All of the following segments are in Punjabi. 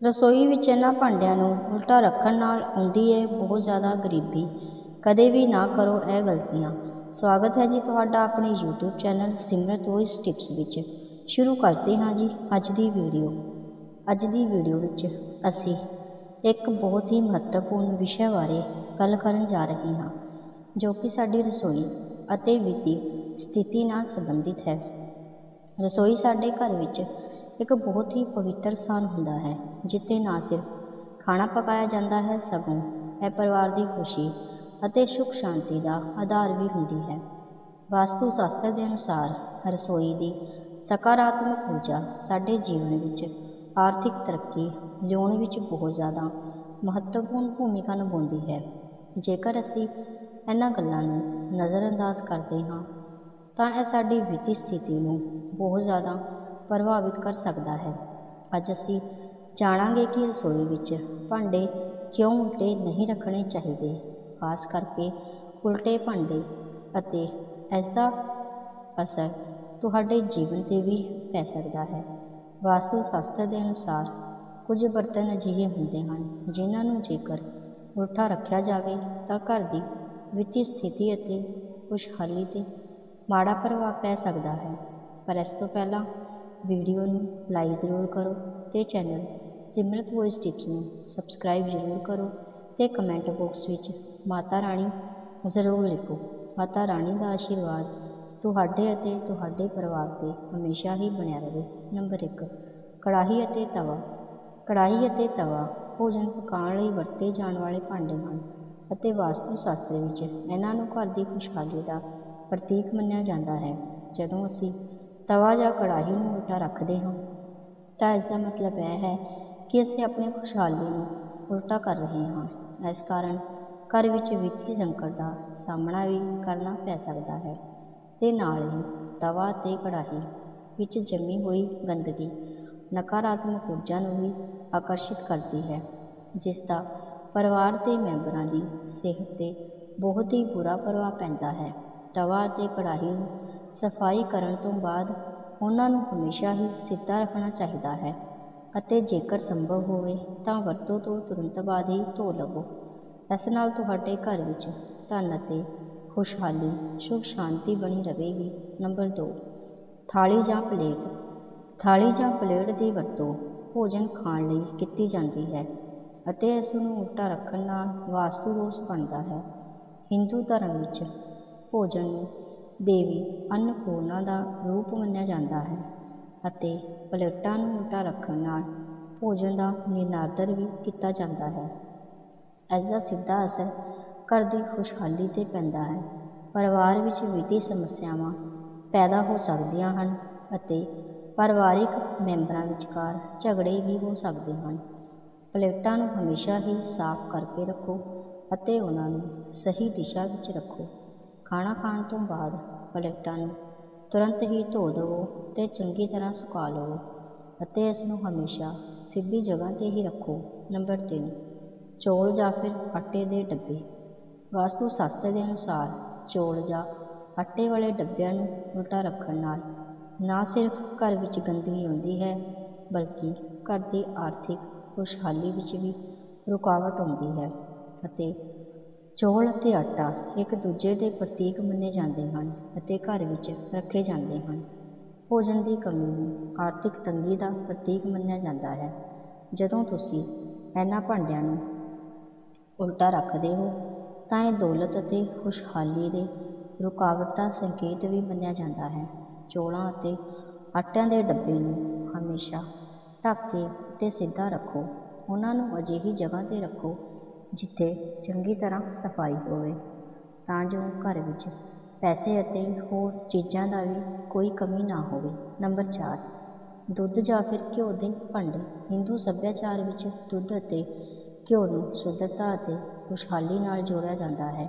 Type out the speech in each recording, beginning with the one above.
ਰਸੋਈ ਵਿੱਚ ਇਹਨਾਂ ਭਾਂਡਿਆਂ ਨੂੰ ਉਲਟਾ ਰੱਖਣ ਨਾਲ ਆਉਂਦੀ ਹੈ ਬਹੁਤ ਜ਼ਿਆਦਾ ਗਰੀਬੀ। ਕਦੇ ਵੀ ਨਾ ਕਰੋ ਇਹ ਗਲਤੀਆਂ। ਸਵਾਗਤ ਹੈ ਜੀ ਤੁਹਾਡਾ ਆਪਣੇ YouTube channel Simrat voice tips ਵਿੱਚ। ਸ਼ੁਰੂ ਕਰਦੇ ਹਾਂ ਜੀ ਅੱਜ ਦੀ ਵੀਡੀਓ। ਅੱਜ ਦੀ ਵੀਡੀਓ ਵਿੱਚ ਅਸੀਂ ਇੱਕ ਬਹੁਤ ਹੀ ਮਹੱਤਵਪੂਰਨ ਵਿਸ਼ੇ ਬਾਰੇ ਗੱਲ ਕਰਨ ਜਾ ਰਹੇ ਹਾਂ, ਜੋ ਕਿ ਸਾਡੀ ਰਸੋਈ ਅਤੇ ਵਿੱਤੀ ਸਥਿਤੀ ਨਾਲ ਸੰਬੰਧਿਤ ਹੈ। ਰਸੋਈ ਸਾਡੇ ਘਰ ਵਿੱਚ ਇੱਕ ਬਹੁਤ ਹੀ ਪਵਿੱਤਰ ਸਥਾਨ ਹੁੰਦਾ ਹੈ, ਜਿੱਥੇ ਨਾ ਸਿਰਫ ਖਾਣਾ ਪਕਾਇਆ ਜਾਂਦਾ ਹੈ, ਸਗੋਂ ਇਹ ਪਰਿਵਾਰ ਦੀ ਖੁਸ਼ੀ ਅਤੇ ਸੁੱਖ ਸ਼ਾਂਤੀ ਦਾ ਆਧਾਰ ਵੀ ਹੁੰਦੀ ਹੈ। ਵਾਸਤੂ ਸ਼ਾਸਤਰ ਦੇ ਅਨੁਸਾਰ ਰਸੋਈ ਦੀ ਸਕਾਰਾਤਮਕ ਊਰਜਾ ਸਾਡੇ ਜੀਵਨ ਵਿੱਚ ਆਰਥਿਕ ਤਰੱਕੀ ਲਿਆਉਣ ਵਿੱਚ ਬਹੁਤ ਜ਼ਿਆਦਾ ਮਹੱਤਵਪੂਰਨ ਭੂਮਿਕਾ ਨਿਭਾਉਂਦੀ ਹੈ। ਜੇਕਰ ਅਸੀਂ ਇਹਨਾਂ ਗੱਲਾਂ ਨੂੰ ਨਜ਼ਰਅੰਦਾਜ਼ ਕਰਦੇ ਹਾਂ, ਤਾਂ ਇਹ ਸਾਡੀ ਵਿੱਤੀ ਸਥਿਤੀ ਨੂੰ ਬਹੁਤ ਜ਼ਿਆਦਾ ਪ੍ਰਭਾਵਿਤ ਕਰ ਸਕਦਾ ਹੈ। ਅੱਜ ਅਸੀਂ ਜਾਣਾਂਗੇ ਕਿ ਰਸੋਈ ਵਿੱਚ ਭਾਂਡੇ ਕਿਉਂ ਉਲਟੇ ਨਹੀਂ ਰੱਖਣੇ ਚਾਹੀਦੇ, ਖਾਸ ਕਰਕੇ ਉਲਟੇ ਭਾਂਡੇ ਅਤੇ ਇਸ ਦਾ ਅਸਰ ਤੁਹਾਡੇ ਜੀਵਨ 'ਤੇ ਵੀ ਪੈ ਸਕਦਾ ਹੈ। ਵਾਸਤੂ ਸ਼ਾਸਤਰ ਦੇ ਅਨੁਸਾਰ ਕੁਝ ਬਰਤਨ ਅਜਿਹੇ ਹੁੰਦੇ ਹਨ ਜਿਨ੍ਹਾਂ ਨੂੰ ਜੇਕਰ ਉਲਟਾ ਰੱਖਿਆ ਜਾਵੇ ਤਾਂ ਘਰ ਦੀ ਵਿੱਤੀ ਸਥਿਤੀ ਅਤੇ ਖੁਸ਼ਹਾਲੀ 'ਤੇ ਮਾੜਾ ਪ੍ਰਭਾਵ ਪੈ ਸਕਦਾ ਹੈ। ਪਰ ਇਸ ਤੋਂ ਪਹਿਲਾਂ ਵੀਡੀਓ ਨੂੰ ਲਾਈਕ ਜ਼ਰੂਰ ਕਰੋ ਅਤੇ ਚੈਨਲ ਸਿਮਰਤ ਵੌਇਸ ਟਿਪਸ ਨੂੰ ਸਬਸਕ੍ਰਾਈਬ ਜ਼ਰੂਰ ਕਰੋ ਅਤੇ ਕਮੈਂਟ ਬਾਕਸ ਵਿੱਚ ਮਾਤਾ ਰਾਣੀ ਜ਼ਰੂਰ ਲਿਖੋ। ਮਾਤਾ ਰਾਣੀ ਦਾ ਆਸ਼ੀਰਵਾਦ ਤੁਹਾਡੇ ਅਤੇ ਤੁਹਾਡੇ ਪਰਿਵਾਰ 'ਤੇ ਹਮੇਸ਼ਾ ਹੀ ਬਣਿਆ ਰਹੇ। ਨੰਬਰ ਇੱਕ, ਕੜਾਹੀ ਅਤੇ ਤਵਾ। ਕੜਾਹੀ ਅਤੇ ਤਵਾ ਭੋਜਨ ਪਕਾਉਣ ਲਈ ਵਰਤੇ ਜਾਣ ਵਾਲੇ ਭਾਂਡੇ ਹਨ ਅਤੇ ਵਾਸਤੂ ਸ਼ਾਸਤਰ ਵਿੱਚ ਇਹਨਾਂ ਨੂੰ ਘਰ ਦੀ ਖੁਸ਼ਹਾਲੀ ਦਾ ਪ੍ਰਤੀਕ ਮੰਨਿਆ ਜਾਂਦਾ ਹੈ। ਜਦੋਂ ਅਸੀਂ ਤਵਾ ਜਾਂ ਕੜਾਹੀ ਨੂੰ ਉਲਟਾ ਰੱਖਦੇ ਹਾਂ। ਤਾਂ ਇਸ ਦਾ ਮਤਲਬ ਇਹ ਹੈ ਕਿ ਅਸੀਂ ਆਪਣੀ ਖੁਸ਼ਹਾਲੀ ਨੂੰ ਉਲਟਾ ਕਰ ਰਹੇ ਹਾਂ। ਇਸ ਕਾਰਨ ਘਰ ਵਿੱਚ ਵਿੱਤੀ ਸੰਕਟ ਦਾ ਸਾਹਮਣਾ ਵੀ ਕਰਨਾ ਪੈ ਸਕਦਾ ਹੈ ਅਤੇ ਨਾਲ ਹੀ ਤਵਾ ਅਤੇ ਕੜਾਹੀ ਵਿੱਚ ਜੰਮੀ ਹੋਈ ਗੰਦਗੀ ਨਕਾਰਾਤਮਕ ਊਰਜਾ ਨੂੰ ਵੀ ਆਕਰਸ਼ਿਤ ਕਰਦੀ ਹੈ, ਜਿਸ ਦਾ ਪਰਿਵਾਰ ਦੇ ਮੈਂਬਰਾਂ ਦੀ ਸਿਹਤ 'ਤੇ ਬਹੁਤ ਹੀ ਬੁਰਾ ਪ੍ਰਭਾਵ ਪੈਂਦਾ ਹੈ। ਤਵਾ ਅਤੇ ਕੜਾਹੀ ਨੂੰ ਸਫ਼ਾਈ ਕਰਨ ਤੋਂ ਬਾਅਦ ਉਹਨਾਂ ਨੂੰ ਹਮੇਸ਼ਾ ਹੀ ਸਿੱਧਾ ਰੱਖਣਾ ਚਾਹੀਦਾ ਹੈ ਅਤੇ ਜੇਕਰ ਸੰਭਵ ਹੋਵੇ ਤਾਂ ਵਰਤੋਂ ਤੋਂ ਤੁਰੰਤ ਬਾਅਦ ਹੀ ਧੋ ਲਵੋ। ਇਸ ਨਾਲ ਤੁਹਾਡੇ ਘਰ ਵਿੱਚ ਧਨ ਅਤੇ ਖੁਸ਼ਹਾਲੀ, ਸੁਖ ਸ਼ਾਂਤੀ ਬਣੀ ਰਹੇਗੀ। ਨੰਬਰ ਦੋ, ਥਾਲੀ ਜਾਂ ਪਲੇਟ। ਥਾਲੀ ਜਾਂ ਪਲੇਟ ਦੀ ਵਰਤੋਂ ਭੋਜਨ ਖਾਣ ਲਈ ਕੀਤੀ ਜਾਂਦੀ ਹੈ ਅਤੇ ਇਸ ਨੂੰ ਉਲਟਾ ਰੱਖਣ ਨਾਲ ਵਾਸਤੂ ਦੋਸ਼ ਬਣਦਾ ਹੈ। ਹਿੰਦੂ ਧਰਮ ਵਿੱਚ ਭੋਜਨ ਨੂੰ ਦੇਵੀ ਅੰਨਪੂਰਨਾ ਦਾ ਰੂਪ ਮੰਨਿਆ ਜਾਂਦਾ ਹੈ ਅਤੇ ਪਲੇਟਾਂ ਨੂੰ ਉਲਟਾ ਰੱਖਣ ਨਾਲ ਭੋਜਨ ਦਾ ਨਿਨਾਦਰ ਵੀ ਕੀਤਾ ਜਾਂਦਾ ਹੈ। ਇਸ ਦਾ ਸਿੱਧਾ ਅਸਰ ਘਰ ਦੀ ਖੁਸ਼ਹਾਲੀ 'ਤੇ ਪੈਂਦਾ ਹੈ। ਪਰਿਵਾਰ ਵਿੱਚ ਵਿੱਤੀ ਸਮੱਸਿਆਵਾਂ ਪੈਦਾ ਹੋ ਸਕਦੀਆਂ ਹਨ ਅਤੇ ਪਰਿਵਾਰਿਕ ਮੈਂਬਰਾਂ ਵਿਚਕਾਰ ਝਗੜੇ ਵੀ ਹੋ ਸਕਦੇ ਹਨ। ਪਲੇਟਾਂ ਨੂੰ ਹਮੇਸ਼ਾ ਹੀ ਸਾਫ਼ ਕਰਕੇ ਰੱਖੋ ਅਤੇ ਉਹਨਾਂ ਨੂੰ ਸਹੀ ਦਿਸ਼ਾ ਵਿੱਚ ਰੱਖੋ। ਖਾਣਾ ਖਾਣ ਤੋਂ ਬਾਅਦ ਪਲੇਟਾਂ ਨੂੰ ਤੁਰੰਤ ਹੀ ਧੋ ਦੇਵੋ ਅਤੇ ਚੰਗੀ ਤਰ੍ਹਾਂ ਸੁਕਾ ਲਵੋ ਅਤੇ ਇਸ ਨੂੰ ਹਮੇਸ਼ਾ ਸਿੱਧੀ ਜਗ੍ਹਾ 'ਤੇ ਹੀ ਰੱਖੋ। ਨੰਬਰ ਤਿੰਨ, ਚੌਲ ਜਾਂ ਫਿਰ ਆਟੇ ਦੇ ਡੱਬੇ। ਵਾਸਤੂ ਸ਼ਾਸਤਰ ਦੇ ਅਨੁਸਾਰ ਚੌਲ ਜਾਂ ਆਟੇ ਵਾਲੇ ਡੱਬਿਆਂ ਨੂੰ ਉਲਟਾ ਰੱਖਣ ਨਾਲ ਨਾ ਸਿਰਫ ਘਰ ਵਿੱਚ ਗੰਦਗੀ ਆਉਂਦੀ ਹੈ, ਬਲਕਿ ਘਰ ਦੀ ਆਰਥਿਕ ਖੁਸ਼ਹਾਲੀ ਵਿੱਚ ਵੀ ਰੁਕਾਵਟ ਆਉਂਦੀ ਹੈ ਅਤੇ ਚੌਲ ਅਤੇ ਆਟਾ ਇੱਕ ਦੂਜੇ ਦੇ ਪ੍ਰਤੀਕ ਮੰਨੇ ਜਾਂਦੇ ਹਨ ਅਤੇ ਘਰ ਵਿੱਚ ਰੱਖੇ ਜਾਂਦੇ ਹਨ। ਭੋਜਨ ਦੀ ਕਮੀ ਨੂੰ ਆਰਥਿਕ ਤੰਗੀ ਦਾ ਪ੍ਰਤੀਕ ਮੰਨਿਆ ਜਾਂਦਾ ਹੈ। ਜਦੋਂ ਤੁਸੀਂ ਇਹਨਾਂ ਭਾਂਡਿਆਂ ਨੂੰ ਉਲਟਾ ਰੱਖਦੇ ਹੋ, ਤਾਂ ਇਹ ਦੌਲਤ ਅਤੇ ਖੁਸ਼ਹਾਲੀ ਦੇ ਰੁਕਾਵਟ ਦਾ ਸੰਕੇਤ ਵੀ ਮੰਨਿਆ ਜਾਂਦਾ ਹੈ। ਚੌਲਾਂ ਅਤੇ ਆਟਿਆਂ ਦੇ ਡੱਬੇ ਨੂੰ ਹਮੇਸ਼ਾ ਢੱਕ ਕੇ ਅਤੇ ਸਿੱਧਾ ਰੱਖੋ। ਉਹਨਾਂ ਨੂੰ ਅਜਿਹੀ ਜਗ੍ਹਾ 'ਤੇ ਰੱਖੋ ਜਿੱਥੇ ਚੰਗੀ ਤਰ੍ਹਾਂ ਸਫ਼ਾਈ ਹੋਵੇ, ਤਾਂ ਜੋ ਘਰ ਵਿੱਚ ਪੈਸੇ ਅਤੇ ਹੋਰ ਚੀਜ਼ਾਂ ਦਾ ਵੀ ਕੋਈ ਕਮੀ ਨਾ ਹੋਵੇ। ਨੰਬਰ ਚਾਰ, ਦੁੱਧ ਜਾਂ ਫਿਰ ਘਿਓ ਦੇ ਭਾਂਡੇ। ਹਿੰਦੂ ਸੱਭਿਆਚਾਰ ਵਿੱਚ ਦੁੱਧ ਅਤੇ ਘਿਓ ਨੂੰ ਸ਼ੁੱਧਤਾ ਅਤੇ ਖੁਸ਼ਹਾਲੀ ਨਾਲ ਜੋੜਿਆ ਜਾਂਦਾ ਹੈ।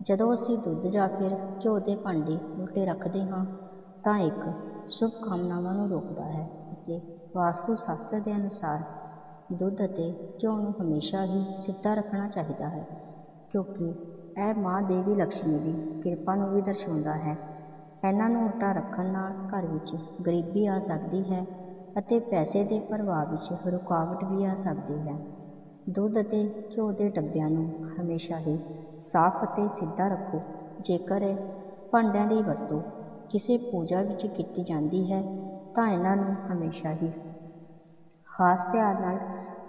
ਜਦੋਂ ਅਸੀਂ ਦੁੱਧ ਜਾਂ ਫਿਰ ਘਿਓ ਦੇ ਭਾਂਡੇ ਉਲਟੇ ਰੱਖਦੇ ਹਾਂ, ਤਾਂ ਇੱਕ ਸ਼ੁਭ ਕਾਮਨਾਵਾਂ ਨੂੰ ਰੋਕਦਾ ਹੈ ਅਤੇ ਵਾਸਤੂ ਸ਼ਾਸਤਰ ਦੇ ਅਨੁਸਾਰ ਦੁੱਧ ਅਤੇ ਘਿਓ ਨੂੰ ਹਮੇਸ਼ਾ ਹੀ ਸਿੱਧਾ ਰੱਖਣਾ ਚਾਹੀਦਾ ਹੈ, ਕਿਉਂਕਿ ਇਹ ਮਾਂ ਦੇਵੀ ਲਕਸ਼ਮੀ ਦੀ ਕਿਰਪਾ ਨੂੰ ਵੀ ਦਰਸਾਉਂਦਾ ਹੈ। ਇਹਨਾਂ ਨੂੰ ਉਲਟਾ ਰੱਖਣ ਨਾਲ ਘਰ ਵਿੱਚ ਗਰੀਬੀ ਆ ਸਕਦੀ ਹੈ ਅਤੇ ਪੈਸੇ ਦੇ ਪ੍ਰਵਾਹ ਵਿੱਚ ਰੁਕਾਵਟ ਵੀ ਆ ਸਕਦੀ ਹੈ। ਦੁੱਧ ਅਤੇ ਘਿਓ ਦੇ ਡੱਬਿਆਂ ਨੂੰ ਹਮੇਸ਼ਾ ਹੀ ਸਾਫ਼ ਅਤੇ ਸਿੱਧਾ ਰੱਖੋ। ਜੇਕਰ ਇਹ ਭਾਂਡਿਆਂ ਦੀ ਵਰਤੋਂ ਕਿਸੇ ਪੂਜਾ ਵਿੱਚ ਕੀਤੀ ਜਾਂਦੀ ਹੈ, ਤਾਂ ਇਹਨਾਂ ਨੂੰ ਹਮੇਸ਼ਾ ਹੀ ਖਾਸ ਧਿਆਨ ਨਾਲ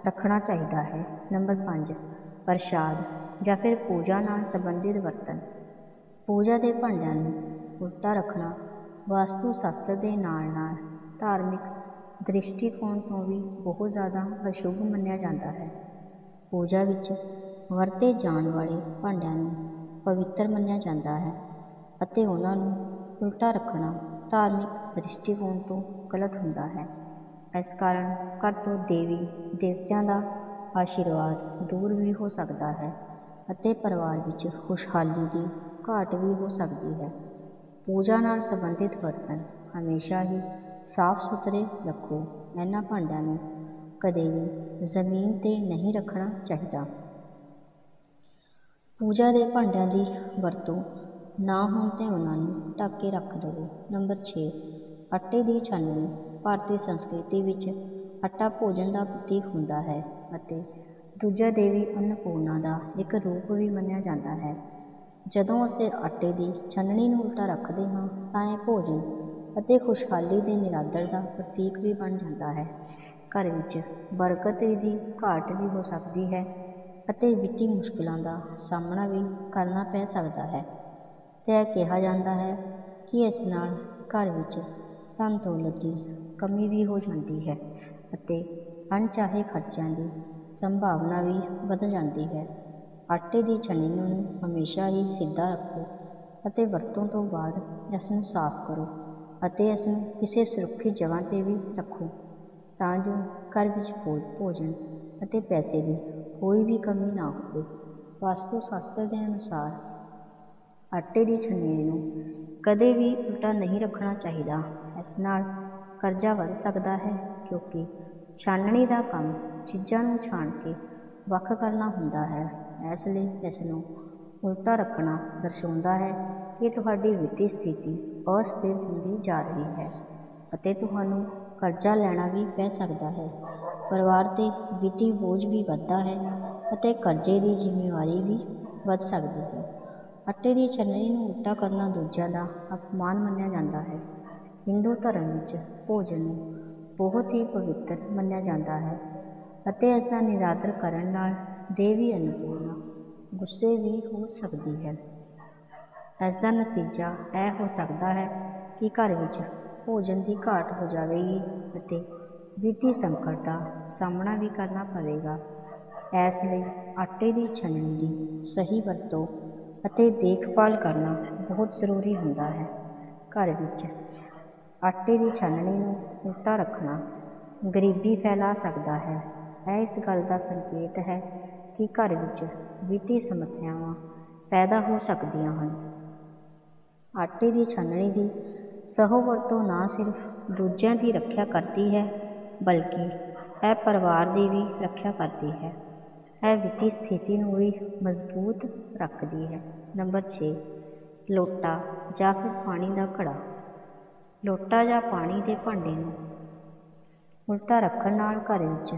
ਰੱਖਣਾ ਚਾਹੀਦਾ ਹੈ। ਨੰਬਰ 5 ਪ੍ਰਸ਼ਾਦ ਜਾਂ ਫਿਰ ਪੂਜਾ ਨਾਲ ਸੰਬੰਧਿਤ ਬਰਤਨ ਪੂਜਾ ਦੇ ਭਾਂਡਿਆਂ ਨੂੰ ਉਲਟਾ ਰੱਖਣਾ ਵਾਸਤੂ ਸ਼ਾਸਤਰ ਦੇ ਨਾਲ ਨਾਲ ਧਾਰਮਿਕ ਦ੍ਰਿਸ਼ਟੀਕੋਣ ਤੋਂ ਵੀ ਬਹੁਤ ਜ਼ਿਆਦਾ ਅਸ਼ੁਭ ਮੰਨਿਆ ਜਾਂਦਾ ਹੈ। ਪੂਜਾ ਵਿੱਚ ਵਰਤੇ ਜਾਣ ਵਾਲੇ ਭਾਂਡਿਆਂ ਨੂੰ ਪਵਿੱਤਰ ਮੰਨਿਆ ਜਾਂਦਾ ਹੈ ਅਤੇ ਉਹਨਾਂ ਨੂੰ ਉਲਟਾ ਰੱਖਣਾ ਧਾਰਮਿਕ ਦ੍ਰਿਸ਼ਟੀਕੋਣ ਤੋਂ ਗਲਤ ਹੁੰਦਾ ਹੈ। ਇਸ ਕਾਰਨ ਘਰ ਤੋਂ ਦੇਵੀ ਦੇਵਤਿਆਂ ਦਾ ਆਸ਼ੀਰਵਾਦ ਦੂਰ ਵੀ ਹੋ ਸਕਦਾ ਹੈ ਅਤੇ ਪਰਿਵਾਰ ਵਿੱਚ ਖੁਸ਼ਹਾਲੀ ਦੀ ਘਾਟ ਵੀ ਹੋ ਸਕਦੀ ਹੈ। ਪੂਜਾ ਨਾਲ ਸੰਬੰਧਿਤ ਬਰਤਨ ਹਮੇਸ਼ਾ ਹੀ ਸਾਫ਼ ਸੁਥਰੇ ਰੱਖੋ। ਇਹਨਾਂ ਭਾਂਡਿਆਂ ਨੂੰ ਕਦੇ ਵੀ ਜ਼ਮੀਨ 'ਤੇ ਨਹੀਂ ਰੱਖਣਾ ਚਾਹੀਦਾ। ਪੂਜਾ ਦੇ ਭਾਂਡਿਆਂ ਦੀ ਵਰਤੋਂ ਨਾ ਹੋਣ 'ਤੇ ਉਹਨਾਂ ਨੂੰ ਢੱਕ ਕੇ ਰੱਖ ਦੇਵੋ। ਨੰਬਰ 6 ਆਟੇ ਦੀ ਛਾਨਣੀ ਭਾਰਤੀ ਸੰਸਕ੍ਰਿਤੀ ਵਿੱਚ ਆਟਾ ਭੋਜਨ ਦਾ ਪ੍ਰਤੀਕ ਹੁੰਦਾ ਹੈ ਅਤੇ ਦੂਜਾ ਦੇਵੀ ਅੰਨਪੂਰਨਾ ਦਾ ਇੱਕ ਰੂਪ ਵੀ ਮੰਨਿਆ ਜਾਂਦਾ ਹੈ। ਜਦੋਂ ਅਸੀਂ ਆਟੇ ਦੀ ਛਾਨਣੀ ਨੂੰ ਉਲਟਾ ਰੱਖਦੇ ਹਾਂ, ਤਾਂ ਇਹ ਭੋਜਨ ਅਤੇ ਖੁਸ਼ਹਾਲੀ ਦੇ ਨਿਰਾਦਰ ਦਾ ਪ੍ਰਤੀਕ ਵੀ ਬਣ ਜਾਂਦਾ ਹੈ। ਘਰ ਵਿੱਚ ਬਰਕਤ ਦੀ ਘਾਟ ਵੀ ਹੋ ਸਕਦੀ ਹੈ ਅਤੇ ਵਿੱਤੀ ਮੁਸ਼ਕਿਲਾਂ ਦਾ ਸਾਹਮਣਾ ਵੀ ਕਰਨਾ ਪੈ ਸਕਦਾ ਹੈ ਅਤੇ ਇਹ ਕਿਹਾ ਜਾਂਦਾ ਹੈ ਕਿ ਇਸ ਨਾਲ ਘਰ ਵਿੱਚ ਧਨ ਦੌਲਤ ਦੀ ਕਮੀ ਵੀ ਹੋ ਜਾਂਦੀ ਹੈ ਅਤੇ ਅਣਚਾਹੇ ਖਰਚਿਆਂ ਦੀ ਸੰਭਾਵਨਾ ਵੀ ਵਧ ਜਾਂਦੀ ਹੈ। ਆਟੇ ਦੀ ਛੰਨੀ ਨੂੰ ਹਮੇਸ਼ਾ ਹੀ ਸਿੱਧਾ ਰੱਖੋ ਅਤੇ ਵਰਤੋਂ ਤੋਂ ਬਾਅਦ ਇਸ ਨੂੰ ਸਾਫ਼ ਕਰੋ ਅਤੇ ਇਸ ਨੂੰ ਕਿਸੇ ਸੁਰੱਖਿਅਤ ਜਗ੍ਹਾ 'ਤੇ ਵੀ ਰੱਖੋ ਤਾਂ ਜੋ ਘਰ ਵਿੱਚ ਭੋ, ਭੋਜਨ ਅਤੇ ਪੈਸੇ ਦੀ ਕੋਈ ਵੀ ਕਮੀ ਨਾ ਹੋਵੇ। ਵਾਸਤੂ ਸ਼ਾਸਤਰ ਦੇ ਅਨੁਸਾਰ ਆਟੇ ਦੀ ਛੰਨੀ ਨੂੰ ਕਦੇ ਵੀ ਉਲਟਾ ਨਹੀਂ ਰੱਖਣਾ ਚਾਹੀਦਾ। ਇਸ ਨਾਲ ਕਰਜ਼ਾ ਵੱਧ ਸਕਦਾ ਹੈ ਕਿਉਂਕਿ ਛਾਨਣੀ ਦਾ ਕੰਮ ਚੀਜ਼ਾਂ ਨੂੰ ਛਾਣ ਕੇ ਵੱਖ ਕਰਨਾ ਹੁੰਦਾ ਹੈ। ਇਸ ਲਈ ਇਸ ਨੂੰ ਉਲਟਾ ਰੱਖਣਾ ਦਰਸਾਉਂਦਾ ਹੈ ਕਿ ਤੁਹਾਡੀ ਵਿੱਤੀ ਸਥਿਤੀ ਅਸਥਿਰ ਹੁੰਦੀ ਜਾ ਰਹੀ ਹੈ ਅਤੇ ਤੁਹਾਨੂੰ ਕਰਜ਼ਾ ਲੈਣਾ ਵੀ ਪੈ ਸਕਦਾ ਹੈ। ਪਰਿਵਾਰ 'ਤੇ ਵਿੱਤੀ ਬੋਝ ਵੀ ਵੱਧਦਾ ਹੈ ਅਤੇ ਕਰਜ਼ੇ ਦੀ ਜ਼ਿੰਮੇਵਾਰੀ ਵੀ ਵੱਧ ਸਕਦੀ ਹੈ। ਆਟੇ ਦੀ ਛਾਨਣੀ ਨੂੰ ਉਲਟਾ ਕਰਨਾ ਦੂਜਿਆਂ ਦਾ ਅਪਮਾਨ ਮੰਨਿਆ ਜਾਂਦਾ ਹੈ। ਹਿੰਦੂ ਧਰਮ ਵਿੱਚ ਭੋਜਨ ਨੂੰ ਬਹੁਤ ਹੀ ਪਵਿੱਤਰ ਮੰਨਿਆ ਜਾਂਦਾ ਹੈ ਅਤੇ ਇਸ ਦਾ ਨਿਰਾਦਰ ਕਰਨ ਨਾਲ ਦੇਵੀ ਅੰਨਪੂਰਨਾ ਗੁੱਸੇ ਵੀ ਹੋ ਸਕਦੀ ਹੈ। ਇਸ ਦਾ ਨਤੀਜਾ ਇਹ ਹੋ ਸਕਦਾ ਹੈ ਕਿ ਘਰ ਵਿੱਚ ਭੋਜਨ ਦੀ ਘਾਟ ਹੋ ਜਾਵੇਗੀ ਅਤੇ ਵਿੱਤੀ ਸੰਕਟ ਦਾ ਸਾਹਮਣਾ ਵੀ ਕਰਨਾ ਪਵੇਗਾ। ਇਸ ਲਈ ਆਟੇ ਦੀ ਛੰਨੀ ਦੀ ਸਹੀ ਵਰਤੋਂ ਅਤੇ ਦੇਖਭਾਲ ਕਰਨਾ ਬਹੁਤ ਜ਼ਰੂਰੀ ਹੁੰਦਾ ਹੈ। ਘਰ ਵਿੱਚ ਆਟੇ ਦੀ ਛਾਨਣੀ ਨੂੰ ਉਲਟਾ ਰੱਖਣਾ ਗਰੀਬੀ ਫੈਲਾ ਸਕਦਾ ਹੈ। ਇਹ ਇਸ ਗੱਲ ਦਾ ਸੰਕੇਤ ਹੈ ਕਿ ਘਰ ਵਿੱਚ ਵਿੱਤੀ ਸਮੱਸਿਆਵਾਂ ਪੈਦਾ ਹੋ ਸਕਦੀਆਂ ਹਨ। ਆਟੇ ਦੀ ਛਾਨਣੀ ਦੀ ਸਹੋ ਵਰਤੋਂ ਨਾ ਸਿਰਫ ਦੂਜਿਆਂ ਦੀ ਰੱਖਿਆ ਕਰਦੀ ਹੈ, ਬਲਕਿ ਇਹ ਪਰਿਵਾਰ ਦੀ ਵੀ ਰੱਖਿਆ ਕਰਦੀ ਹੈ। ਇਹ ਵਿੱਤੀ ਸਥਿਤੀ ਨੂੰ ਵੀ ਮਜ਼ਬੂਤ ਰੱਖਦੀ ਹੈ। ਨੰਬਰ 6 ਲੋਟਾ ਜਾਂ ਫਿਰ ਪਾਣੀ ਦਾ ਘੜਾ। ਲੋਟਾ ਜਾਂ ਪਾਣੀ ਦੇ ਭਾਂਡੇ ਨੂੰ। ਉਲਟਾ ਰੱਖਣ ਨਾਲ ਘਰ ਵਿੱਚ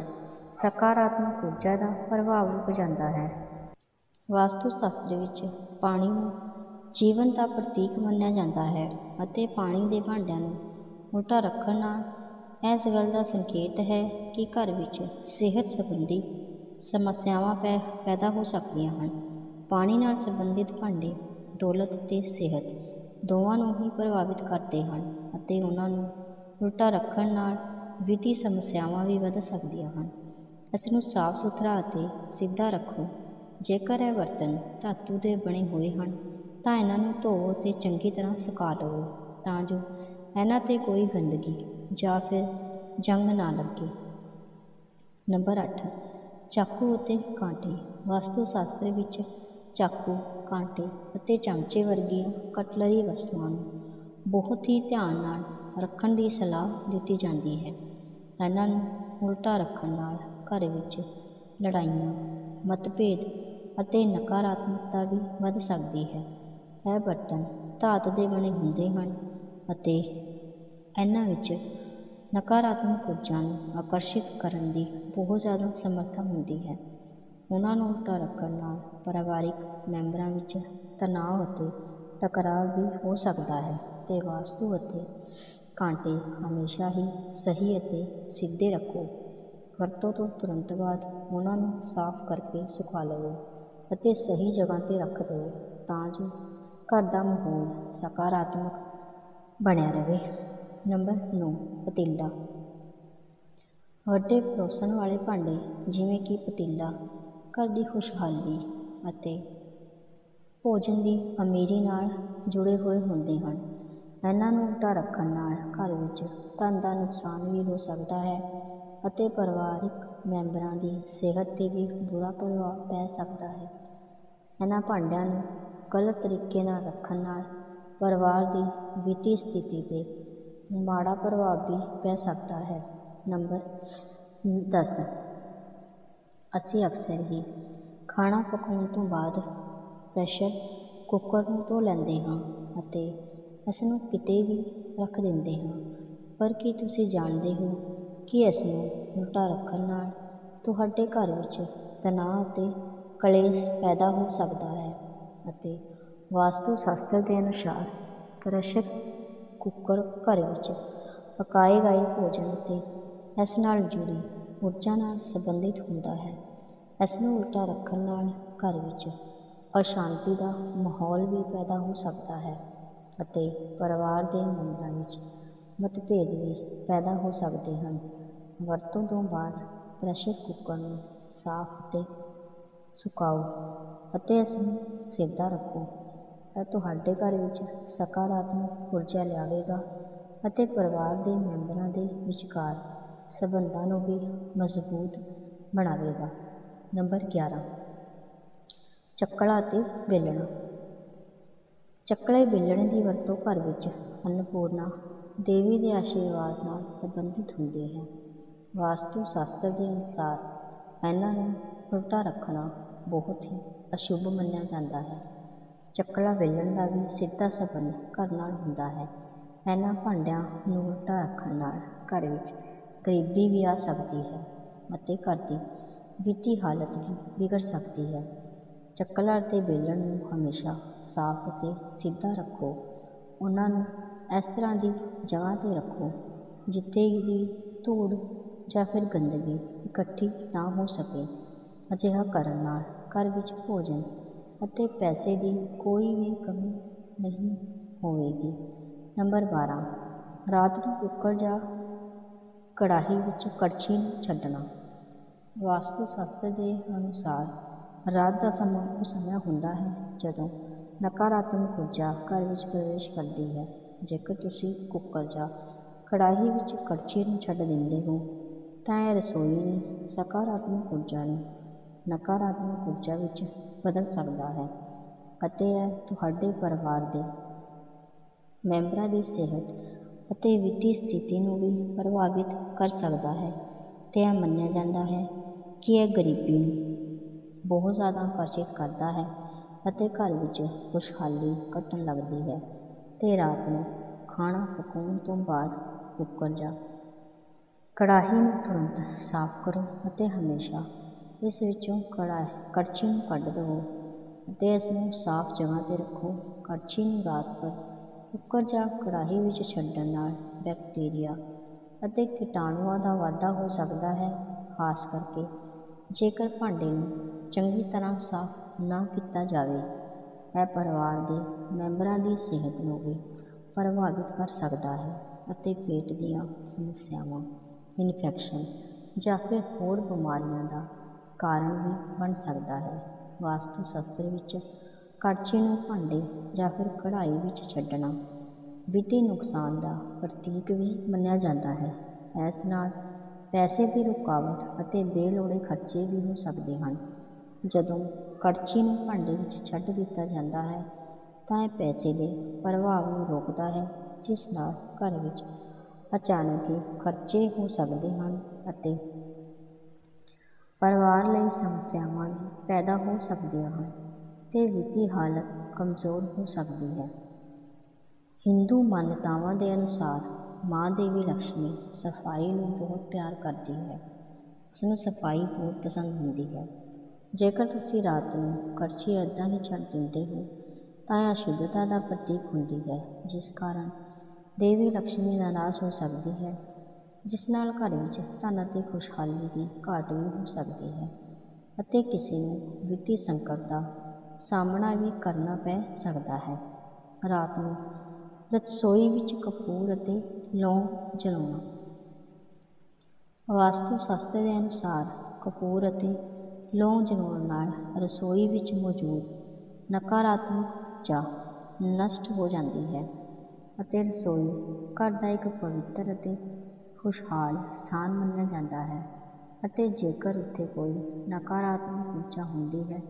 ਸਕਾਰਾਤਮਕ ਊਰਜਾ ਦਾ ਪ੍ਰਭਾਵ ਰੁਕ ਜਾਂਦਾ ਹੈ। ਵਾਸਤੂ ਸ਼ਾਸਤਰ ਵਿੱਚ ਪਾਣੀ ਨੂੰ ਜੀਵਨ ਦਾ ਪ੍ਰਤੀਕ ਮੰਨਿਆ ਜਾਂਦਾ ਹੈ ਅਤੇ ਪਾਣੀ ਦੇ ਭਾਂਡਿਆਂ ਨੂੰ ਉਲਟਾ ਰੱਖਣ ਨਾਲ ਇਸ ਗੱਲ ਦਾ ਸੰਕੇਤ ਹੈ ਕਿ ਘਰ ਵਿੱਚ ਸਿਹਤ ਸੰਬੰਧੀ ਸਮੱਸਿਆਵਾਂ ਪੈ, ਪੈਦਾ ਹੋ ਸਕਦੀਆਂ ਹਨ। ਪਾਣੀ ਨਾਲ ਸੰਬੰਧਿਤ ਭਾਂਡੇ, ਦੌਲਤ ਅਤੇ ਸਿਹਤ। ਦੋਵਾਂ ਨੂੰ ਹੀ ਪ੍ਰਭਾਵਿਤ ਕਰਦੇ ਹਨ ਅਤੇ ਉਹਨਾਂ ਨੂੰ ਉਲਟਾ ਰੱਖਣ ਨਾਲ ਵਿੱਤੀ ਸਮੱਸਿਆਵਾਂ ਵੀ ਵੱਧ ਸਕਦੀਆਂ ਹਨ। ਇਸ ਨੂੰ ਸਾਫ਼ ਸੁਥਰਾ ਅਤੇ ਸਿੱਧਾ ਰੱਖੋ। ਜੇਕਰ ਇਹ ਬਰਤਨ ਧਾਤੂ ਦੇ ਬਣੇ ਹੋਏ ਹਨ, ਤਾਂ ਇਹਨਾਂ ਨੂੰ ਧੋਵੋ ਅਤੇ ਚੰਗੀ ਤਰ੍ਹਾਂ ਸੁਕਾ ਲਵੋ ਤਾਂ ਜੋ ਇਹਨਾਂ 'ਤੇ ਕੋਈ ਗੰਦਗੀ ਜਾਂ ਫਿਰ ਜੰਗ ਨਾ ਲੱਗੇ। ਨੰਬਰ ਅੱਠ, ਚਾਕੂ ਅਤੇ ਕਾਂਟੇ। ਵਾਸਤੂ ਸ਼ਾਸਤਰ ਵਿੱਚ ਚਾਕੂ, ਕਾਂਟੇ ਅਤੇ ਚਮਚੇ ਵਰਗੀਆਂ ਕਟਲਰੀ ਵਸਤੂਆਂ ਨੂੰ ਬਹੁਤ ਹੀ ਧਿਆਨ ਨਾਲ ਰੱਖਣ ਦੀ ਸਲਾਹ ਦਿੱਤੀ ਜਾਂਦੀ ਹੈ। ਇਹਨਾਂ ਨੂੰ ਉਲਟਾ ਰੱਖਣ ਨਾਲ ਘਰ ਵਿੱਚ ਲੜਾਈਆਂ, ਮਤਭੇਦ ਅਤੇ ਨਕਾਰਾਤਮਕਤਾ ਵੀ ਵੱਧ ਸਕਦੀ ਹੈ। ਇਹ ਬਰਤਨ ਧਾਤ ਦੇ ਬਣੇ ਹੁੰਦੇ ਹਨ ਅਤੇ ਇਹਨਾਂ ਵਿੱਚ ਨਕਾਰਾਤਮਕ ਊਰਜਾ ਨੂੰ ਆਕਰਸ਼ਿਤ ਕਰਨ ਦੀ ਬਹੁਤ ਜ਼ਿਆਦਾ ਸਮਰੱਥਾ ਹੁੰਦੀ ਹੈ। ਉਹਨਾਂ ਨੂੰ ਉਲਟਾ ਰੱਖਣ ਨਾਲ ਪਰਿਵਾਰਿਕ ਮੈਂਬਰਾਂ ਵਿੱਚ ਤਣਾਅ ਅਤੇ ਟਕਰਾਅ ਵੀ ਹੋ ਸਕਦਾ ਹੈ ਅਤੇ ਵਾਸਤੂ ਅਤੇ ਕਾਂਟੇ ਹਮੇਸ਼ਾ ਹੀ ਸਹੀ ਅਤੇ ਸਿੱਧੇ ਰੱਖੋ। ਵਰਤੋਂ ਤੋਂ ਤੁਰੰਤ ਬਾਅਦ ਉਹਨਾਂ ਨੂੰ ਸਾਫ਼ ਕਰਕੇ ਸੁਕਾ ਲਵੋ ਅਤੇ ਸਹੀ ਜਗ੍ਹਾ 'ਤੇ ਰੱਖ ਦਿਓ ਤਾਂ ਜੋ ਘਰ ਦਾ ਮਾਹੌਲ ਸਕਾਰਾਤਮਕ ਬਣਿਆ ਰਹੇ। ਨੰਬਰ 9 ਪਤੀਲਾ। ਵੱਡੇ ਪਰੋਸਣ ਵਾਲੇ ਭਾਂਡੇ ਜਿਵੇਂ ਕਿ ਪਤੀਲਾ ਘਰ ਦੀ ਖੁਸ਼ਹਾਲੀ ਅਤੇ ਭੋਜਨ ਦੀ ਅਮੀਰੀ ਨਾਲ ਜੁੜੇ ਹੋਏ ਹੁੰਦੇ ਹਨ। ਇਹਨਾਂ ਨੂੰ ਉਲਟਾ ਰੱਖਣ ਨਾਲ ਘਰ ਵਿੱਚ ਧਨ ਦਾ ਨੁਕਸਾਨ ਵੀ ਹੋ ਸਕਦਾ ਹੈ ਅਤੇ ਪਰਿਵਾਰਿਕ ਮੈਂਬਰਾਂ ਦੀ ਸਿਹਤ 'ਤੇ ਵੀ ਬੁਰਾ ਪ੍ਰਭਾਵ ਪੈ ਸਕਦਾ ਹੈ। ਇਹਨਾਂ ਭਾਂਡਿਆਂ ਨੂੰ ਗਲਤ ਤਰੀਕੇ ਨਾਲ ਰੱਖਣ ਨਾਲ ਪਰਿਵਾਰ ਦੀ ਵਿੱਤੀ ਸਥਿਤੀ 'ਤੇ ਮਾੜਾ ਪ੍ਰਭਾਵ ਵੀ ਪੈ ਸਕਦਾ ਹੈ। ਨੰਬਰ ਦਸ ਅਸੀਂ ਅਕਸਰ ਹੀ ਖਾਣਾ ਪਕਾਉਣ ਤੋਂ ਬਾਅਦ ਪ੍ਰੈਸ਼ਰ ਕੁੱਕਰ ਨੂੰ ਧੋ ਲੈਂਦੇ ਹਾਂ ਅਤੇ ਇਸ ਨੂੰ ਕਿਤੇ ਵੀ ਰੱਖ ਦਿੰਦੇ ਹਾਂ। ਪਰ ਕੀ ਤੁਸੀਂ ਜਾਣਦੇ ਹੋ ਕਿ ਇਸ ਨੂੰ ਉਲਟਾ ਰੱਖਣ ਨਾਲ ਤੁਹਾਡੇ ਘਰ ਵਿੱਚ ਤਣਾਅ ਅਤੇ ਕਲੇਸ਼ ਪੈਦਾ ਹੋ ਸਕਦਾ ਹੈ ਅਤੇ ਵਾਸਤੂ ਸ਼ਾਸਤਰ ਦੇ ਅਨੁਸਾਰ ਪ੍ਰੈਸ਼ਰ ਕੁੱਕਰ ਘਰ ਵਿੱਚ ਪਕਾਏ ਗਏ ਭੋਜਨ ਅਤੇ ਇਸ ਨਾਲ ਜੁੜੀ ਊਰਜਾ ਨਾਲ ਸੰਬੰਧਿਤ ਹੁੰਦਾ ਹੈ। ਇਸ ਨੂੰ ਉਲਟਾ ਰੱਖਣ ਨਾਲ ਘਰ ਵਿੱਚ ਅਸ਼ਾਂਤੀ ਦਾ ਮਾਹੌਲ ਵੀ ਪੈਦਾ ਹੋ ਸਕਦਾ ਹੈ ਅਤੇ ਪਰਿਵਾਰ ਦੇ ਮੈਂਬਰਾਂ ਵਿੱਚ ਮਤਭੇਦ ਵੀ ਪੈਦਾ ਹੋ ਸਕਦੇ ਹਨ। ਵਰਤੋਂ ਤੋਂ ਬਾਅਦ ਪ੍ਰੈਸ਼ਰ ਕੁੱਕਰ ਨੂੰ ਸਾਫ਼ ਅਤੇ ਸੁਕਾਓ ਅਤੇ ਇਸ ਨੂੰ ਸਿੱਧਾ ਰੱਖੋ। ਇਹ ਤੁਹਾਡੇ ਘਰ ਵਿੱਚ ਸਕਾਰਾਤਮਕ ਊਰਜਾ ਲਿਆਵੇਗਾ ਅਤੇ ਪਰਿਵਾਰ ਦੇ ਮੈਂਬਰਾਂ ਦੇ ਵਿਚਕਾਰ ਸੰਬੰਧਾਂ ਨੂੰ ਵੀ ਮਜ਼ਬੂਤ ਬਣਾਵੇਗਾ। ਨੰਬਰ 11 ਚੱਕਲਾ ਅਤੇ ਵੇਲਣਾ। ਚੱਕਲੇ ਵੇਲਣੇ ਦੀ ਵਰਤੋਂ ਘਰ ਵਿੱਚ ਅੰਨਪੂਰਨਾ, ਦੇਵੀ ਦੇ ਆਸ਼ੀਰਵਾਦ ਨਾਲ ਸੰਬੰਧਿਤ ਹੁੰਦੀ ਹੈ। ਵਾਸਤੂ ਸ਼ਾਸਤਰ ਦੇ ਅਨੁਸਾਰ ਇਹਨਾਂ ਨੂੰ ਉਲਟਾ ਰੱਖਣਾ ਬਹੁਤ ਹੀ ਅਸ਼ੁਭ ਮੰਨਿਆ ਜਾਂਦਾ ਹੈ। ਚੱਕਲਾ ਵੇਲਣ ਦਾ ਵੀ ਸਿੱਧਾ ਸੰਬੰਧ ਘਰ ਨਾਲ ਹੁੰਦਾ ਹੈ। ਇਹਨਾਂ ਭਾਂਡਿਆਂ ਨੂੰ ਉਲਟਾ ਰੱਖਣ ਨਾਲ ਘਰ ਵਿੱਚ ਗਰੀਬੀ ਵੀ ਆ ਸਕਦੀ ਹੈ ਅਤੇ ਘਰ ਦੀ ਵਿੱਤੀ ਹਾਲਤ ਵੀ ਵਿਗੜ ਸਕਦੀ ਹੈ। ਚੱਕਲਾ ਅਤੇ ਵੇਲਣ ਨੂੰ ਹਮੇਸ਼ਾ ਸਾਫ਼ ਅਤੇ ਸਿੱਧਾ ਰੱਖੋ। ਉਹਨਾਂ ਨੂੰ ਇਸ ਤਰ੍ਹਾਂ ਦੀ ਜਗ੍ਹਾ 'ਤੇ ਰੱਖੋ ਜਿੱਥੇ ਦੀ ਧੂੜ ਜਾਂ ਫਿਰ ਗੰਦਗੀ ਇਕੱਠੀ ਨਾ ਹੋ ਸਕੇ। ਅਜਿਹਾ ਕਰਨ ਨਾਲ ਘਰ ਵਿੱਚ ਭੋਜਨ ਅਤੇ ਪੈਸੇ ਦੀ ਕੋਈ ਵੀ ਕਮੀ ਨਹੀਂ ਹੋਵੇਗੀ। ਨੰਬਰ 12 ਰਾਤ ਨੂੰ ਕੁੱਕਰ ਜਾਂ ਕੜਾਹੀ ਵਿੱਚ ਕੜਛੀ ਨੂੰ ਛੱਡਣਾ। ਵਾਸਤੂ ਸ਼ਾਸਤਰ ਦੇ ਅਨੁਸਾਰ ਰਾਤ ਦਾ ਸਮਾਂ ਉਹ ਸਮਾਂ ਹੁੰਦਾ ਹੈ ਜਦੋਂ ਨਕਾਰਾਤਮਕ ਊਰਜਾ ਘਰ ਵਿੱਚ ਪ੍ਰਵੇਸ਼ ਕਰਦੀ ਹੈ। ਜੇਕਰ ਤੁਸੀਂ ਕੁੱਕਰ ਜਾਂ ਕੜਾਹੀ ਵਿੱਚ ਕੜਛੀ ਨੂੰ ਛੱਡ ਦਿੰਦੇ ਹੋ, ਤਾਂ ਇਹ ਰਸੋਈ ਦੀ ਸਕਾਰਾਤਮਕ ਊਰਜਾ ਨੂੰ, ਨਕਾਰਾਤਮਕ ਊਰਜਾ ਵਿੱਚ ਬਦਲ ਸਕਦਾ ਹੈ ਅਤੇ ਇਹ ਤੁਹਾਡੇ ਪਰਿਵਾਰ ਦੇ ਮੈਂਬਰਾਂ ਦੀ ਸਿਹਤ ਅਤੇ ਵਿੱਤੀ ਸਥਿਤੀ ਨੂੰ ਵੀ ਪ੍ਰਭਾਵਿਤ ਕਰ ਸਕਦਾ ਹੈ ਅਤੇ ਇਹ ਮੰਨਿਆ ਜਾਂਦਾ ਹੈ ਕਿ ਇਹ ਗਰੀਬੀ ਨੂੰ ਬਹੁਤ ਜ਼ਿਆਦਾ ਆਕਰਸ਼ਿਤ ਕਰਦਾ ਹੈ ਅਤੇ ਘਰ ਵਿੱਚ ਖੁਸ਼ਹਾਲੀ ਘਟਣ ਲੱਗਦੀ ਹੈ ਅਤੇ ਰਾਤ ਨੂੰ ਖਾਣਾ ਪਕਾਉਣ ਤੋਂ ਬਾਅਦ ਕੁੱਕਰ ਜਾਂ ਕੜਾਹੀ ਨੂੰ ਤੁਰੰਤ ਸਾਫ਼ ਕਰੋ ਅਤੇ ਹਮੇਸ਼ਾ ਇਸ ਵਿੱਚੋਂ ਕੜਾ ਕੜਛੀ ਨੂੰ ਕੱਢ ਦੇਵੋ ਅਤੇ ਇਸ ਨੂੰ ਸਾਫ਼ ਜਗ੍ਹਾ 'ਤੇ ਰੱਖੋ। ਕੜਛੀ ਨੂੰ ਰਾਤ ਭਰ ਕੁੱਕਰ ਜਾਂ ਕੜਾਹੀ ਵਿੱਚ ਛੱਡਣ ਨਾਲ ਬੈਕਟੀਰੀਆ ਅਤੇ ਕੀਟਾਣੂਆਂ ਦਾ ਵਾਧਾ ਹੋ ਸਕਦਾ ਹੈ, ਖਾਸ ਕਰਕੇ ਜੇਕਰ ਭਾਂਡੇ ਨੂੰ ਚੰਗੀ ਤਰ੍ਹਾਂ ਸਾਫ਼ ਨਾ ਕੀਤਾ ਜਾਵੇ। ਇਹ ਪਰਿਵਾਰ ਦੇ ਮੈਂਬਰਾਂ ਦੀ ਸਿਹਤ ਨੂੰ ਵੀ ਪ੍ਰਭਾਵਿਤ ਕਰ ਸਕਦਾ ਹੈ ਅਤੇ ਪੇਟ ਦੀਆਂ ਸਮੱਸਿਆਵਾਂ, ਇਨਫੈਕਸ਼ਨ ਜਾਂ ਫਿਰ ਹੋਰ ਬਿਮਾਰੀਆਂ ਦਾ ਕਾਰਨ ਵੀ ਬਣ ਸਕਦਾ ਹੈ। ਵਾਸਤੂ ਸ਼ਾਸਤਰ ਵਿੱਚ ਕੜਛੀ ਨੂੰ ਭਾਂਡੇ ਜਾਂ ਫਿਰ ਕੜਾਹੀ ਵਿੱਚ ਛੱਡਣਾ। ਵਿੱਤੀ ਨੁਕਸਾਨ ਦਾ ਪ੍ਰਤੀਕ ਵੀ ਮੰਨਿਆ ਜਾਂਦਾ ਹੈ। ਇਸ ਨਾਲ ਪੈਸੇ ਦੀ ਰੁਕਾਵਟ ਅਤੇ ਬੇਲੋੜੇ ਖਰਚੇ ਵੀ ਹੋ ਸਕਦੇ ਹਨ। ਜਦੋਂ ਕੜਛੀ ਨੂੰ ਭਾਂਡੇ ਵਿੱਚ ਛੱਡ ਦਿੱਤਾ ਜਾਂਦਾ ਹੈ, ਤਾਂ ਇਹ ਪੈਸੇ ਦੇ ਪ੍ਰਭਾਵ ਨੂੰ ਰੋਕਦਾ ਹੈ, ਜਿਸ ਨਾਲ ਘਰ ਵਿੱਚ ਅਚਾਨਕ ਹੀ ਖਰਚੇ ਹੋ ਸਕਦੇ ਹਨ ਅਤੇ ਪਰਿਵਾਰ ਲਈ ਸਮੱਸਿਆਵਾਂ ਵੀ ਪੈਦਾ ਹੋ ਸਕਦੀਆਂ ਹਨ। ਅਤੇ ਵਿੱਤੀ ਹਾਲਤ ਕਮਜ਼ੋਰ ਹੋ ਸਕਦੀ ਹੈ। ਹਿੰਦੂ ਮਾਨਤਾਵਾਂ ਦੇ ਅਨੁਸਾਰ ਮਾਂ ਦੇਵੀ ਲਕਸ਼ਮੀ ਸਫ਼ਾਈ ਨੂੰ ਬਹੁਤ ਪਿਆਰ ਕਰਦੀ ਹੈ। ਉਸਨੂੰ ਸਫ਼ਾਈ ਬਹੁਤ ਪਸੰਦ ਹੁੰਦੀ ਹੈ। ਜੇਕਰ ਤੁਸੀਂ ਰਾਤ ਨੂੰ ਕੜਛੀ ਅੱਧਾ ਹੀ ਛੱਡ ਦਿੰਦੇ ਹੋ, ਤਾਂ ਇਹ ਅਸ਼ੁੱਧਤਾ ਦਾ ਪ੍ਰਤੀਕ ਹੁੰਦੀ ਹੈ, ਜਿਸ ਕਾਰਨ ਦੇਵੀ ਲਕਸ਼ਮੀ ਨਾਰਾਜ਼ ਹੋ ਸਕਦੀ ਹੈ, ਜਿਸ ਨਾਲ ਘਰ ਵਿੱਚ ਧਨ ਅਤੇ ਖੁਸ਼ਹਾਲੀ ਦੀ ਘਾਟ ਵੀ ਹੋ ਸਕਦੀ ਹੈ ਅਤੇ ਕਿਸੇ ਨੂੰ ਵਿੱਤੀ ਸੰਕਟ ਦਾ ਸਾਹਮਣਾ ਵੀ ਕਰਨਾ ਪੈ ਸਕਦਾ ਹੈ। ਰਾਤ ਨੂੰ ਰਸੋਈ ਵਿੱਚ ਕਪੂਰ ਅਤੇ ਲੌਂਗ ਜਲਾਉਣਾ। ਵਾਸਤੂ ਸ਼ਾਸਤਰ ਦੇ ਅਨੁਸਾਰ ਕਪੂਰ ਅਤੇ ਲੌਂਗ ਜਲਾਉਣ ਨਾਲ ਰਸੋਈ ਵਿੱਚ ਮੌਜੂਦ ਨਕਾਰਾਤਮਕ ਊਰਜਾ ਨਸ਼ਟ ਹੋ ਜਾਂਦੀ ਹੈ ਅਤੇ ਰਸੋਈ ਘਰ ਦਾ ਇੱਕ ਪਵਿੱਤਰ ਅਤੇ ਖੁਸ਼ਹਾਲ ਸਥਾਨ ਮੰਨਿਆ ਜਾਂਦਾ ਹੈ ਅਤੇ ਜੇਕਰ ਉੱਥੇ ਕੋਈ ਨਕਾਰਾਤਮਕ ਊਰਜਾ ਹੁੰਦੀ ਹੈ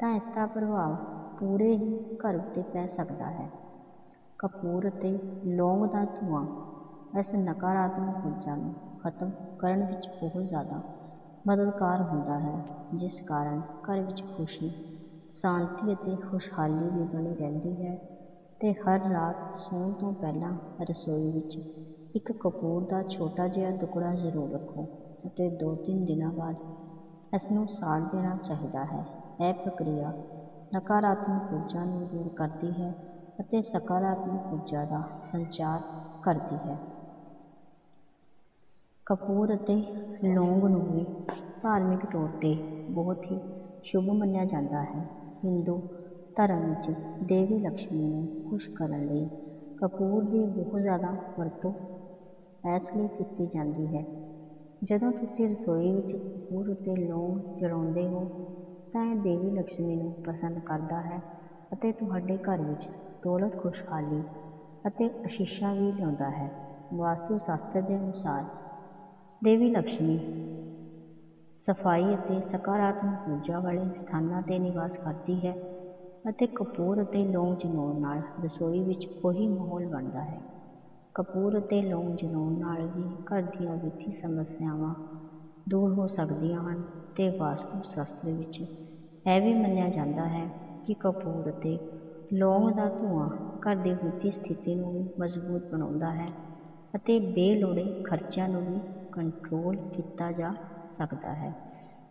ਤਾਂ ਇਸ ਦਾ ਪ੍ਰਭਾਵ ਪੂਰੇ ਹੀ ਘਰ ਉੱਤੇ ਪੈ ਸਕਦਾ ਹੈ। ਕਪੂਰ ਅਤੇ ਲੌਂਗ ਦਾ ਧੂੰਆਂ ਇਸ ਨਕਾਰਾਤਮਕ ਊਰਜਾ ਨੂੰ ਖਤਮ ਕਰਨ ਵਿੱਚ ਬਹੁਤ ਜ਼ਿਆਦਾ ਮਦਦਗਾਰ ਹੁੰਦਾ ਹੈ, ਜਿਸ ਕਾਰਨ ਘਰ ਵਿੱਚ ਖੁਸ਼ੀ, ਸ਼ਾਂਤੀ ਅਤੇ ਖੁਸ਼ਹਾਲੀ ਵੀ ਬਣੀ ਰਹਿੰਦੀ ਹੈ ਅਤੇ ਹਰ ਰਾਤ ਸੌਣ ਤੋਂ ਪਹਿਲਾਂ ਰਸੋਈ ਵਿੱਚ ਇੱਕ ਕਪੂਰ ਦਾ ਛੋਟਾ ਜਿਹਾ ਟੁਕੜਾ ਜ਼ਰੂਰ ਰੱਖੋ ਅਤੇ ਦੋ ਤਿੰਨ ਦਿਨਾਂ ਬਾਅਦ ਇਸ ਨੂੰ ਸਾੜ ਦੇਣਾ ਚਾਹੀਦਾ ਹੈ। ਇਹ ਪ੍ਰਕਿਰਿਆ ਨਕਾਰਾਤਮਕ ਊਰਜਾ ਨੂੰ ਦੂਰ ਕਰਦੀ ਹੈ ਅਤੇ ਸਕਾਰਾਤਮਕ ਊਰਜਾ ਦਾ ਸੰਚਾਰ ਕਰਦੀ ਹੈ। ਕਪੂਰ ਅਤੇ ਲੌਂਗ ਨੂੰ ਵੀ ਧਾਰਮਿਕ ਤੌਰ 'ਤੇ ਬਹੁਤ ਹੀ ਸ਼ੁਭ ਮੰਨਿਆ ਜਾਂਦਾ ਹੈ। ਹਿੰਦੂ ਧਰਮ ਵਿੱਚ ਦੇਵੀ ਲక్ష్ਮੀ ਨੂੰ ਖੁਸ਼ ਕਰਨ ਲਈ ਕਪੂਰ ਦੀ ਬਹੁਤ ਜ਼ਿਆਦਾ ਵਰਤੋਂ ਇਸ ਲਈ ਕੀਤੀ ਜਾਂਦੀ ਹੈ। ਜਦੋਂ ਤੁਸੀਂ ਰਸੋਈ ਵਿੱਚ ਕਪੂਰ ਉੱਤੇ ਲੌਂਗ ਜਲਾਉਂਦੇ ਹੋ, ਤਾਂ ਇਹ ਦੇਵੀ ਲਕਸ਼ਮੀ ਨੂੰ ਪ੍ਰਸੰਨ ਕਰਦਾ ਹੈ ਅਤੇ ਤੁਹਾਡੇ ਘਰ ਵਿੱਚ ਦੌਲਤ ਖੁਸ਼ਹਾਲੀ ਅਤੇ ਅਸ਼ੀਸ਼ਾਂ ਵੀ ਲਿਆਉਂਦਾ ਹੈ। ਵਾਸਤੂ ਸ਼ਾਸਤਰ ਦੇ ਅਨੁਸਾਰ ਦੇਵੀ ਲਕਸ਼ਮੀ ਸਫ਼ਾਈ ਅਤੇ ਸਕਾਰਾਤਮਕ ਊਰਜਾ ਵਾਲੇ ਸਥਾਨਾਂ ਤੇ ਨਿਵਾਸ ਕਰਦੀ ਹੈ ਅਤੇ ਕਪੂਰ ਅਤੇ ਲੌਂਗ ਜਲਾਉਣ ਨਾਲ ਰਸੋਈ ਵਿੱਚ ਉਹੀ ਮਾਹੌਲ ਬਣਦਾ ਹੈ। ਕਪੂਰ ਅਤੇ ਲੌਂਗ ਜਲਾਉਣ ਨਾਲ ਵੀ ਘਰ ਦੀਆਂ ਵਿੱਤੀ ਸਮੱਸਿਆਵਾਂ ਦੂਰ ਹੋ ਸਕਦੀਆਂ ਹਨ ਅਤੇ ਵਾਸਤੂ ਸ਼ਾਸਤਰ ਵਿੱਚ ਇਹ ਵੀ ਮੰਨਿਆ ਜਾਂਦਾ ਹੈ ਕਿ ਕਪੂਰ ਅਤੇ ਲੌਂਗ ਦਾ ਧੂੰਆਂ ਘਰ ਦੀ ਵਿੱਤੀ ਸਥਿਤੀ ਨੂੰ ਵੀ ਮਜ਼ਬੂਤ ਬਣਾਉਂਦਾ ਹੈ ਅਤੇ ਬੇਲੋੜੇ ਖਰਚਿਆਂ ਨੂੰ ਵੀ ਕੰਟਰੋਲ ਕੀਤਾ ਜਾ ਸਕਦਾ ਹੈ।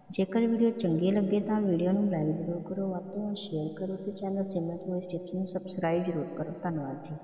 ਜੇਕਰ ਵੀਡੀਓ ਚੰਗੀ ਲੱਗੇ ਤਾਂ ਵੀਡੀਓ ਨੂੰ ਲਾਈਕ ਜ਼ਰੂਰ ਕਰੋ, ਵੱਧ ਤੋਂ ਵੱਧ ਸ਼ੇਅਰ ਕਰੋ ਅਤੇ ਚੈਨਲ ਸਿਮਰਤ ਵੋਇਸ ਟਿਪਸ ਨੂੰ ਸਬਸਕ੍ਰਾਈਬ ਜ਼ਰੂਰ ਕਰੋ। ਧੰਨਵਾਦ ਜੀ।